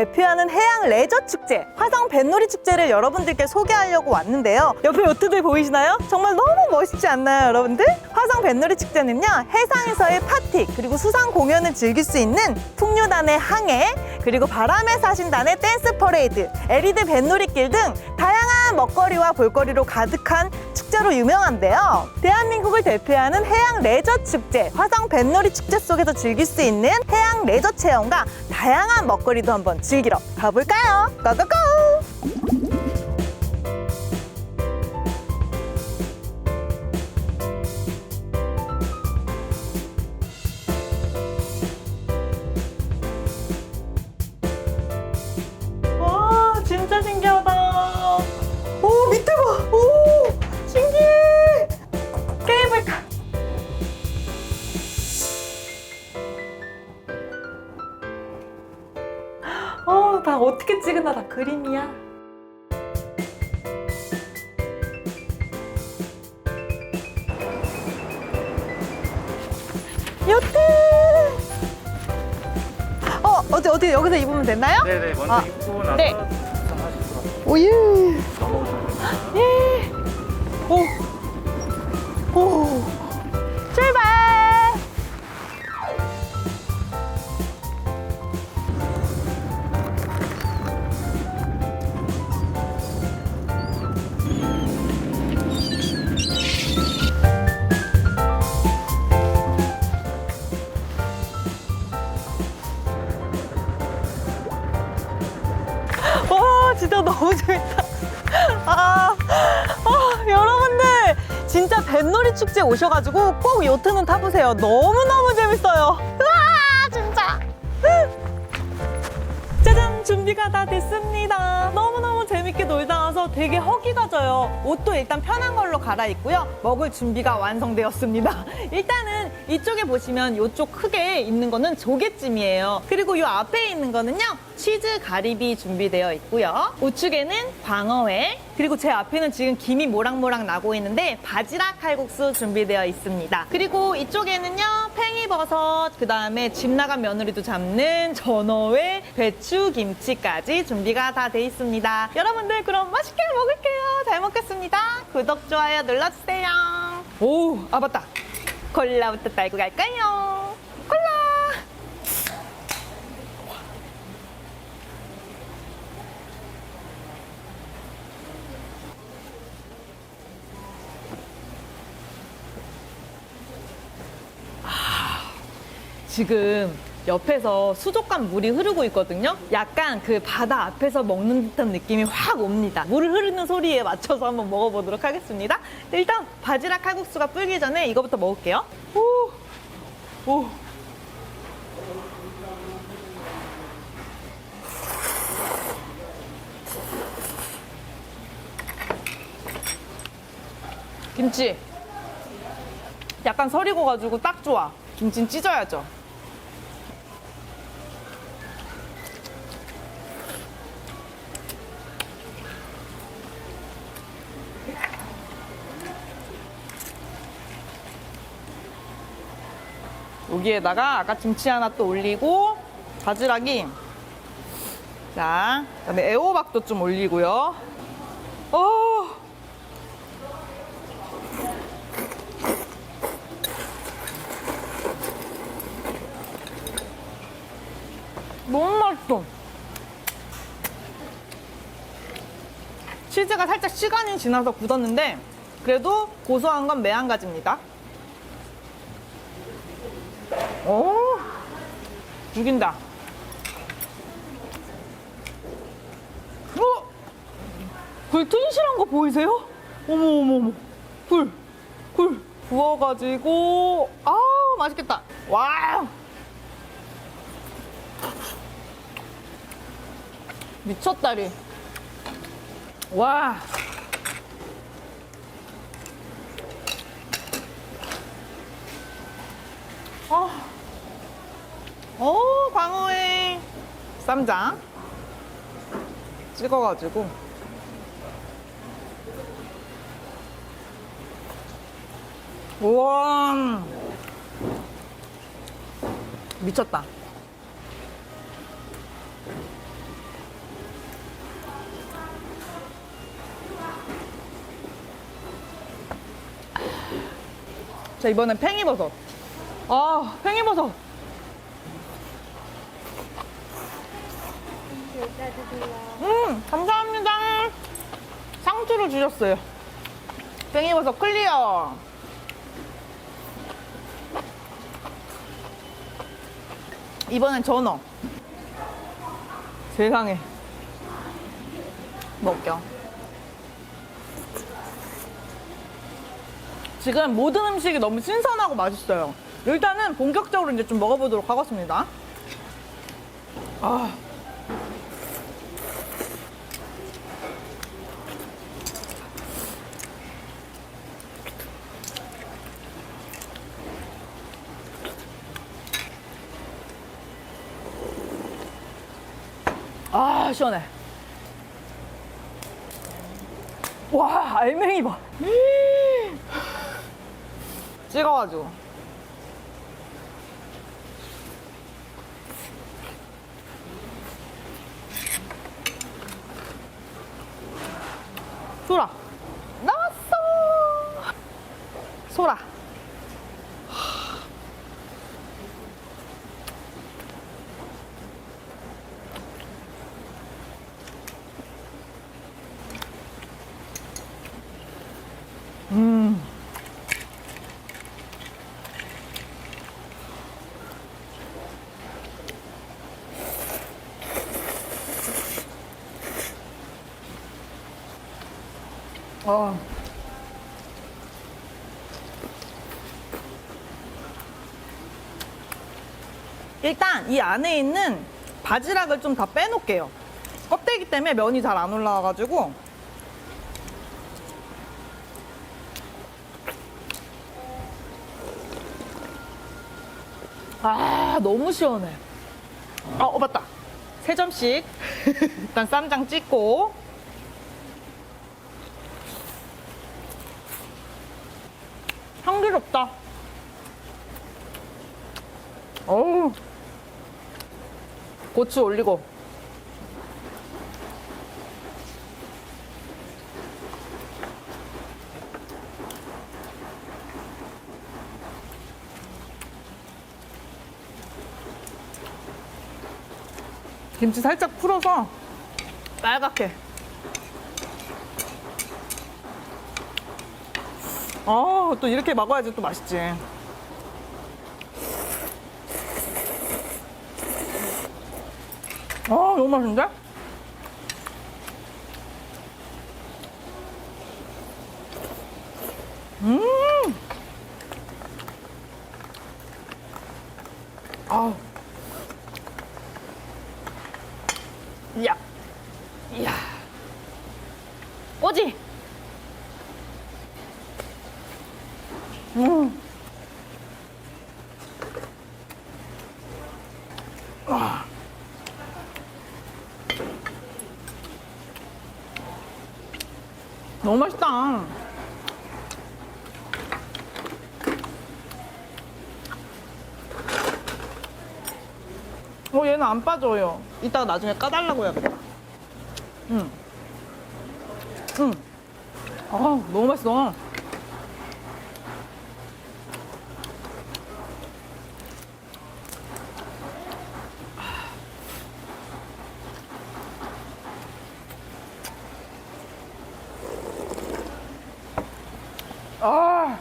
대표하는 해양 레저 축제 화성 뱃놀이 축제를 여러분들께 소개하려고 왔는데요. 옆에 요트들 보이시나요? 정말 너무 멋있지 않나요, 여러분들? 화성 뱃놀이 축제는요 해상에서의 파티 그리고 수상 공연을 즐길 수 있는 풍류단의 항해 그리고 바람의 사신단의 댄스 퍼레이드, 에리드 뱃놀이길 등 다양한 먹거리와 볼거리로 가득한 축제로 유명한데요. 대한민국을 대표하는 해양 레저 축제, 화성 뱃놀이 축제 속에서 즐길 수 있는 해양 레저 체험과 다양한 먹거리도 한번 즐기러 가볼까요? 고고고! 와, 진짜 신기하다. 어, 다 어떻게 찍은다 다 그림이야. 요트. 어, 어디 어디 여기서 입으면 되나요? 네네 먼저 아, 입고 나서 네. 수상하시도록 오예. 넘어 축제 오셔가지고 꼭 요트는 타보세요. 너무너무 재밌어요. 와, 진짜. 짜잔 준비가 다 됐습니다. 너무너무 재밌게 놀다 와서 되게 허기가 져요. 옷도 일단 편한 걸로 갈아입고요. 먹을 준비가 완성되었습니다. 일단은 이쪽에 보시면 이쪽 크게 있는 거는 조개찜이에요. 그리고 이 앞에 있는 거는요. 치즈 가리비 준비되어 있고요. 우측에는 광어회, 그리고 제 앞에는 지금 김이 모락모락 나고 있는데 바지락 칼국수 준비되어 있습니다. 그리고 이쪽에는요. 팽이버섯, 그 다음에 집 나간 며느리도 잡는 전어회, 배추, 김치까지 준비가 다 돼 있습니다. 여러분들 그럼 맛있게 먹을게요. 잘 먹겠습니다. 구독, 좋아요 눌러주세요. 오, 아 맞다. 콜라부터 딸고 갈까요? 콜라! 지금 옆에서 수족관 물이 흐르고 있거든요. 약간 그 바다 앞에서 먹는 듯한 느낌이 확 옵니다. 물 흐르는 소리에 맞춰서 한번 먹어보도록 하겠습니다. 일단 바지락 칼국수가 불기 전에 이거부터 먹을게요. 오, 오. 김치. 약간 설익어가지고 딱 좋아. 김치는 찢어야죠. 여기에다가 아까 김치 하나 또 올리고 바지락이 자 그다음에 애호박도 좀 올리고요. 어. 너무 맛있어. 치즈가 살짝 시간이 지나서 굳었는데 그래도 고소한 건 매한 가지입니다. 오, 죽인다. 어? 불 튼실한 거 보이세요? 어머 어머 어머. 불, 불 부어가지고 아우 맛있겠다. 와. 미쳤다리. 와. 아. 어, 오, 광어에 쌈장. 찍어가지고. 우와. 미쳤다. 자 이번엔 팽이버섯. 아 팽이버섯. 음, 감사합니다. 상추를 주셨어요. 팽이버섯 클리어. 이번엔 전어. 세상에. 먹겨. 지금 모든 음식이 너무 신선하고 맛있어요. 일단은 본격적으로 이제 좀 먹어보도록 하겠습니다. 아. 아, 시원해. 와, 알맹이 봐. 찍어가지고. 소라. 나왔어! 소라. 어. 일단 이 안에 있는 바지락을 좀 다 빼놓을게요. 껍데기 때문에 면이 잘 안 올라와가지고. 아, 너무 시원해. 아, 어, 맞다. 세 점씩. 일단 쌈장 찍고. 향기롭다. 어우. 고추 올리고. 김치 살짝 풀어서 빨갛게. 아, 또 이렇게 먹어야지 또 맛있지. 아, 너무 맛있는데? 음! 아. 이야. 이야. 오지? 음. 아. 너무 맛있다. 어, 얘는 안 빠져요. 이따가 나중에 까달라고 해야겠다. 응. 응. 아, 너무 맛있어. 아.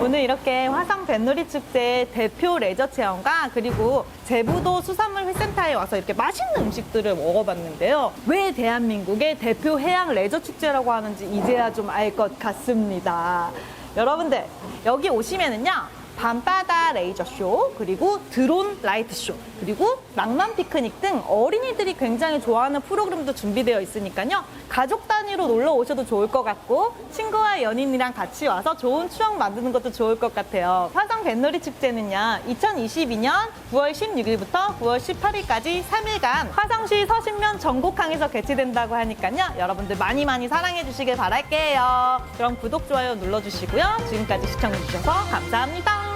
오늘 이렇게 화성 뱃놀이 축제 대표 레저 체험과 그리고 제부도 수산물 회센터에 와서 이렇게 맛있는 음식들을 먹어봤는데요. 왜 대한민국의 대표 해양 레저 축제라고 하는지 이제야 좀 알 것 같습니다. 여러분들 여기 오시면은요. 밤바다 레이저쇼, 그리고 드론 라이트쇼, 그리고 낭만 피크닉 등 어린이들이 굉장히 좋아하는 프로그램도 준비되어 있으니까요. 가족 단위로 놀러 오셔도 좋을 것 같고, 친구와 연인이랑 같이 와서 좋은 추억 만드는 것도 좋을 것 같아요. 화성 뱃놀이 축제는요, 2022년 9월 16일부터 9월 18일까지 3일간 화성시 서신면 전곡항에서 개최된다고 하니까요. 여러분들 많이 많이 사랑해 주시길 바랄게요. 그럼 구독, 좋아요 눌러주시고요. 지금까지 시청해주셔서 감사합니다.